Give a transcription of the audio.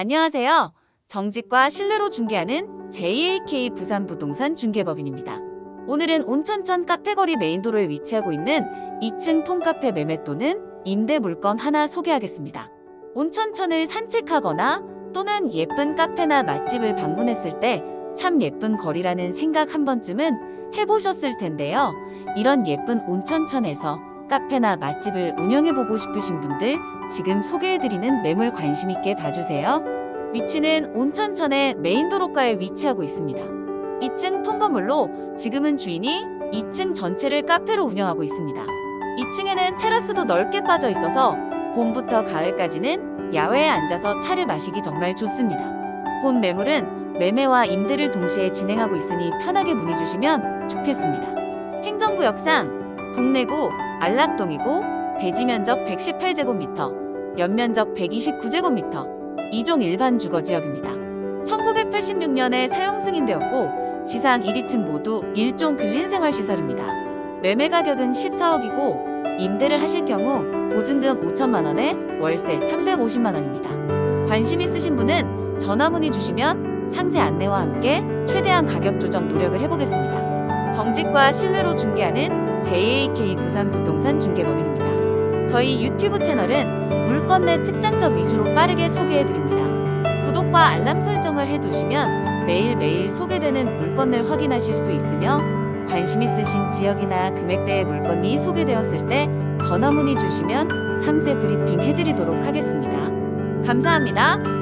안녕하세요. 정직과 신뢰로 중개하는 JAK 부산 부동산 중개법인입니다. 오늘은 온천천 카페거리 메인도로에 위치하고 있는 2층 통카페 매매 또는 임대 물건 하나 소개하겠습니다. 온천천을 산책하거나 또는 예쁜 카페나 맛집을 방문했을 때 참 예쁜 거리라는 생각 한 번쯤은 해보셨을 텐데요. 이런 예쁜 온천천에서 카페나 맛집을 운영해보고 싶으신 분들 지금 소개해드리는 매물 관심 있게 봐주세요. 위치는 온천천의 메인도로가에 위치하고 있습니다. 2층 통건물로 지금은 주인이 2층 전체를 카페로 운영하고 있습니다. 2층에는 테라스도 넓게 빠져 있어서 봄부터 가을까지는 야외에 앉아서 차를 마시기 정말 좋습니다. 본 매물은 매매와 임대를 동시에 진행하고 있으니 편하게 문의 주시면 좋겠습니다. 행정구 역상 동래구 안락동이고 대지 면적 118제곱미터, 연면적 129제곱미터, 2종 일반 주거 지역입니다. 1986년에 사용 승인되었고 지상 1, 2층 모두 1종 근린생활시설입니다. 매매 가격은 14억이고 임대를 하실 경우 보증금 5천만 원에 월세 350만 원입니다. 관심 있으신 분은 전화 문의 주시면 상세 안내와 함께 최대한 가격 조정 노력을 해보겠습니다. 정직과 신뢰로 중개하는 JAK 부산 부동산 중개법인입니다. 저희 유튜브 채널은 물건 내 특장점 위주로 빠르게 소개해드립니다. 구독과 알람 설정을 해두시면 매일매일 소개되는 물건을 확인하실 수 있으며 관심 있으신 지역이나 금액대의 물건이 소개되었을 때 전화 문의 주시면 상세 브리핑 해드리도록 하겠습니다. 감사합니다.